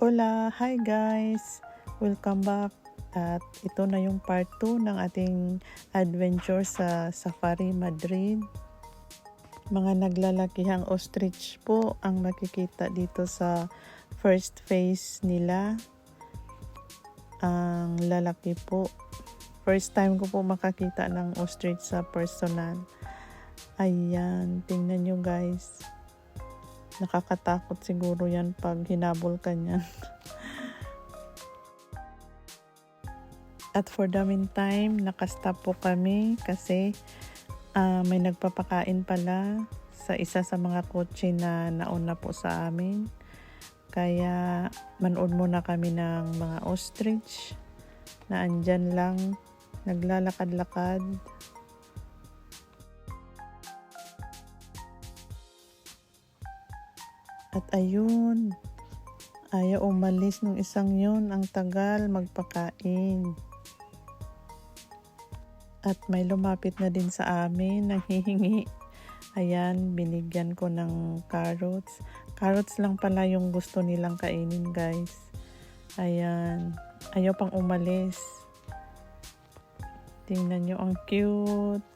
Hola! Hi guys! Welcome back. At ito na yung part 2 ng ating adventure sa Safari Madrid. Mga naglalakihang ostrich po ang makikita dito sa first phase nila. Ang lalaki po. First time ko po makakita ng ostrich sa personal. Ayan, tingnan nyo guys. Nakakatakot siguro yan pag hinabol ka niyan. At for the meantime, nakastop po kami kasi uh, may nagpapakain pala sa isa sa mga kotse na nauna po sa amin. Kaya manood muna kami ng mga ostrich na andyan lang naglalakad-lakad. Ayun, ayaw umalis ng isang yun, ang tagal magpakain. At may lumapit na din sa amin, nanghihingi. Ayan, binigyan ko ng carrots. Carrots lang pala yung gusto nilang kainin guys. Ayan, ayaw pang umalis. Tingnan nyo, ang cute.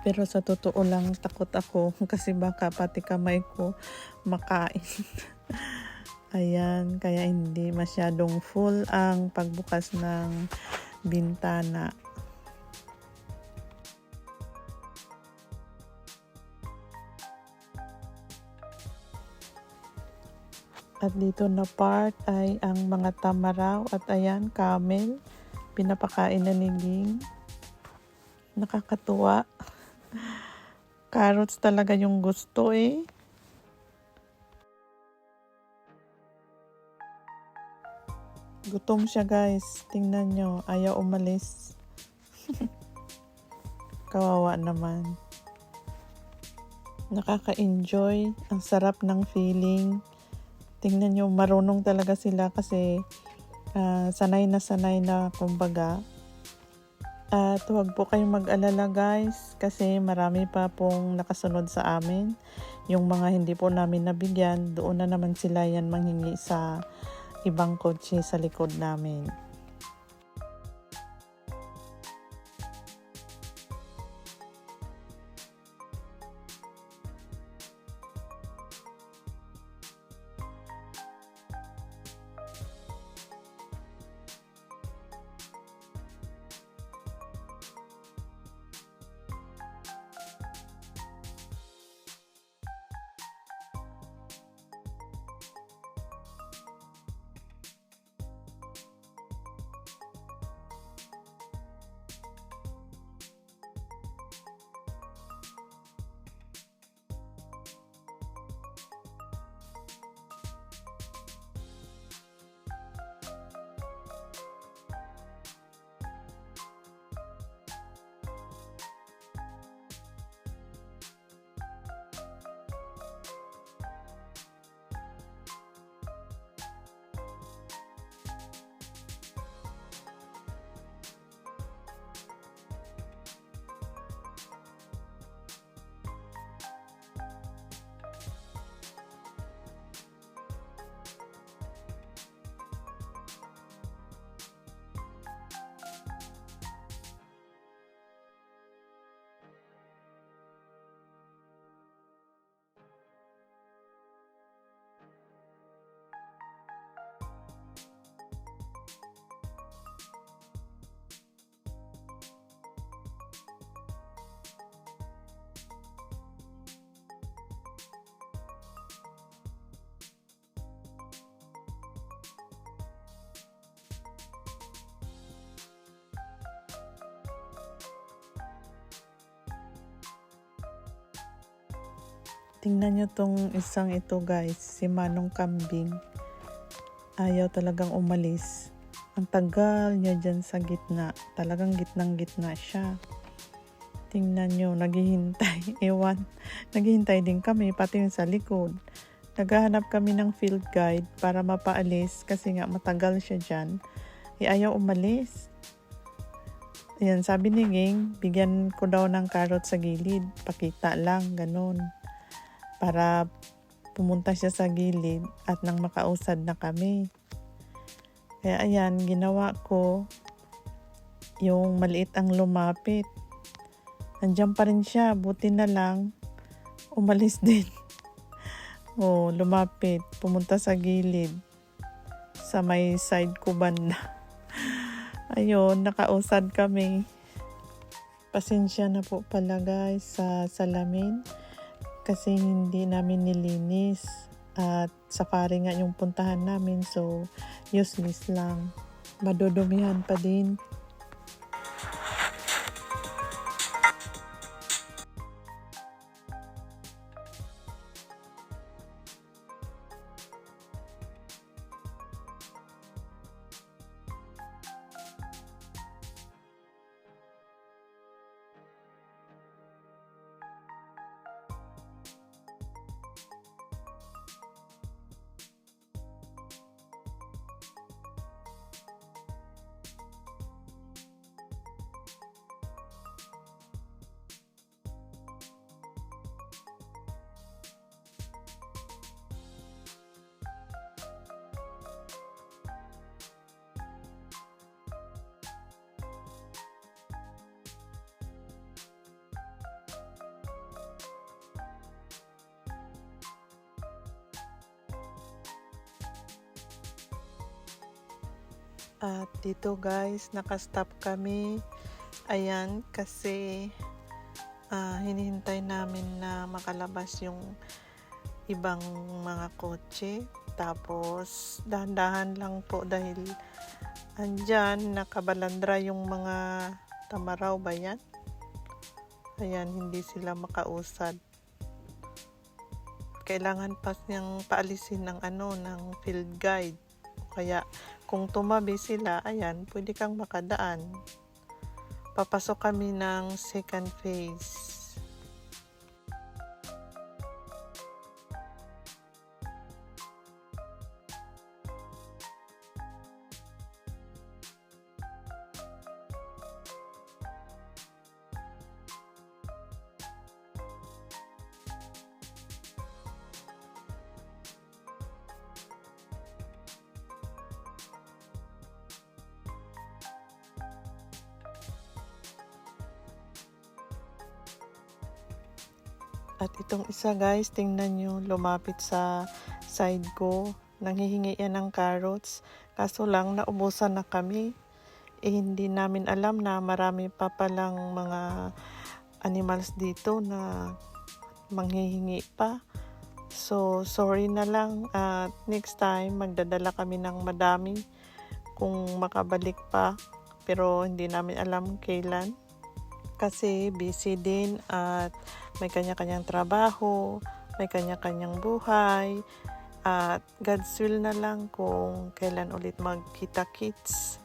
Pero sa totoo lang, takot ako kasi baka pati kamay ko makain. Ayan, kaya hindi masyadong full ang pagbukas ng bintana. At dito na part ay ang mga tamaraw at ayan, camel. Pinapakain na ni Ling. Nakakatuwa. Carrots talaga yung gusto eh. Gutom siya guys. Tingnan nyo. Ayaw umalis. Kawawa naman. Nakaka-enjoy. Ang sarap ng feeling. Tingnan nyo. Marunong talaga sila kasi uh, sanay na sanay na kumbaga at huwag po kayong mag-alala guys kasi marami pa pong nakasunod sa amin. Yung mga hindi po namin nabigyan, doon na naman sila yan manghingi sa ibang kotse sa likod namin. Tingnan nyo tong isang ito guys, si Manong Kambing. Ayaw talagang umalis. Ang tagal niya dyan sa gitna. Talagang gitnang gitna siya. Tingnan nyo, naghihintay. Ewan, naghihintay din kami, pati yung sa likod. Naghahanap kami ng field guide para mapaalis kasi nga matagal siya dyan. E ayaw umalis. Ayan, sabi ni Ging, bigyan ko daw ng carrot sa gilid. Pakita lang, ganun para pumunta siya sa gilid at nang makausad na kami. Kaya ayan, ginawa ko yung maliit ang lumapit. Nandiyan pa rin siya, buti na lang umalis din. oh, lumapit, pumunta sa gilid sa may side ko banda. Ayun, nakausad kami. Pasensya na po pala guys sa salamin kasi hindi namin nilinis at safari nga yung puntahan namin so useless lang. Madudumihan pa din. At dito guys, nakastop kami. Ayan, kasi ah, hinihintay namin na makalabas yung ibang mga kotse. Tapos, dahan-dahan lang po dahil andyan, nakabalandra yung mga tamaraw ba yan? Ayan, hindi sila makausad. Kailangan pa niyang paalisin ng ano, ng field guide. Kaya, kung tumabi sila, ayan, pwede kang makadaan. Papasok kami ng second phase. At itong isa guys, tingnan nyo, lumapit sa side ko. Nanghihingi yan ng carrots. Kaso lang, naubusan na kami. Eh, hindi namin alam na marami pa palang mga animals dito na manghihingi pa. So, sorry na lang. At next time, magdadala kami ng madami kung makabalik pa. Pero hindi namin alam kailan. Kasi busy din at may kanya-kanyang trabaho, may kanya-kanyang buhay, at God's will na lang kung kailan ulit magkita-kits.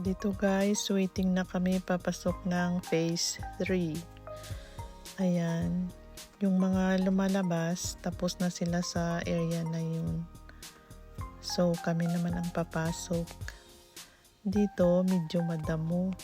Dito guys, waiting na kami papasok ng phase 3. Ayan yung mga lumalabas, tapos na sila sa area na yun. So, kami naman ang papasok. Dito, medyo madamo.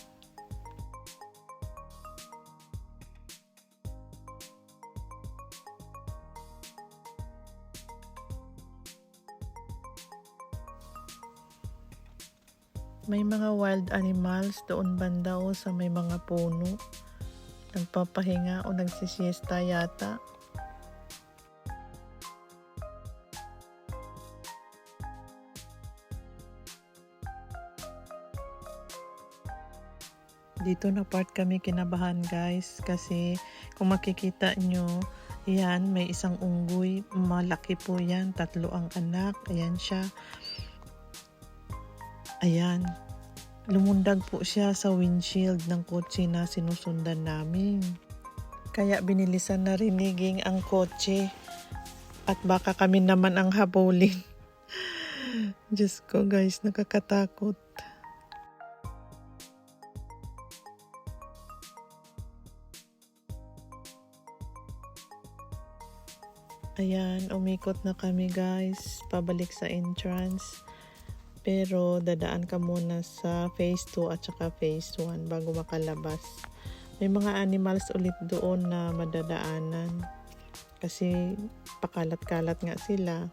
May mga wild animals doon banda o sa may mga puno. Nagpapahinga o nagsisiesta yata. Dito na part kami kinabahan guys kasi kung makikita nyo, yan, may isang unggoy. Malaki po yan. Tatlo ang anak. Ayan siya. Ayan lumundag po siya sa windshield ng kotse na sinusundan namin. Kaya binilisan na riniging ang kotse at baka kami naman ang habulin. Diyos ko guys, nakakatakot. Ayan, umikot na kami guys, pabalik sa entrance. Pero dadaan ka muna sa phase 2 at saka phase 1 bago makalabas. May mga animals ulit doon na madadaanan. Kasi pakalat-kalat nga sila.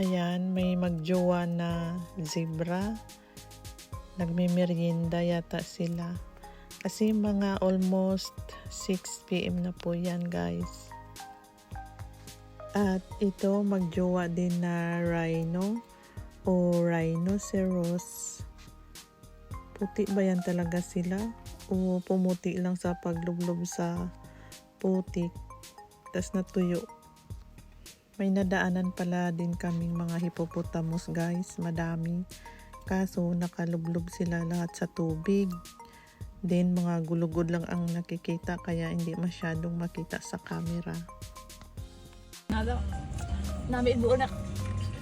Ayan, may magjowa na zebra. Nagmimerienda yata sila. Kasi mga almost 6 p.m. na po yan guys. At ito magjowa din na rhino o rhinoceros. Puti ba yan talaga sila? O pumuti lang sa paglublob sa putik. Tapos natuyo. May nadaanan pala din kaming mga hippopotamus guys. Madami. Kaso nakalublob sila lahat sa tubig. Then mga gulugod lang ang nakikita kaya hindi masyadong makita sa camera. Nada, namin buo na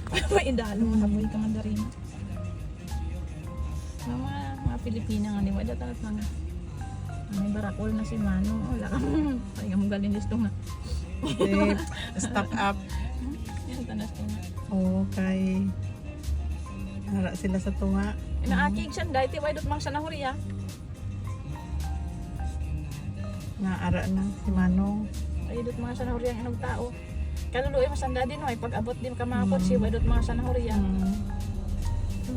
maindalo mga boy ka mandarina. Mga mga Pilipina nga ni wala talat mga may barakol na si Mano. Wala ka Ay, ang galing gusto nga. Eh, stock up. Yan, tanas. Okay. Hara sila sa tunga. Inaakig siya, dahil tiway dot mga sanahuriya. Naara na si Manong. Ay, dot mga sanahuriya ang inog tao. Kaluluoy masanda din, ay pag abot din ka mga Mm. si way dot mga sanahuriya. Mm.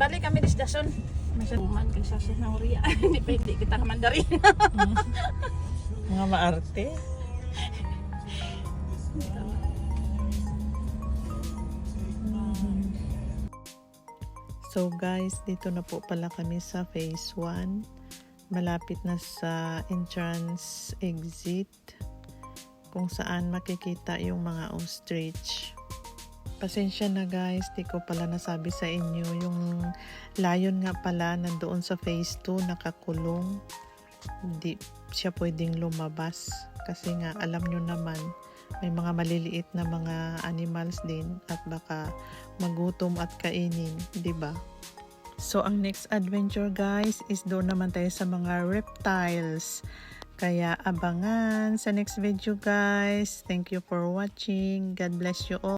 Balik kami disdason. Masa man kay sa pa hindi kita ka mandarin. Mga maarte. So guys, dito na po pala kami sa phase 1. Malapit na sa entrance exit kung saan makikita yung mga ostrich. Pasensya na guys, di ko pala nasabi sa inyo yung lion nga pala nandoon sa phase 2 nakakulong. Hindi siya pwedeng lumabas kasi nga alam nyo naman may mga maliliit na mga animals din at baka magutom at kainin, 'di ba? So ang next adventure guys is doon naman tayo sa mga reptiles. Kaya abangan sa next video guys. Thank you for watching. God bless you all.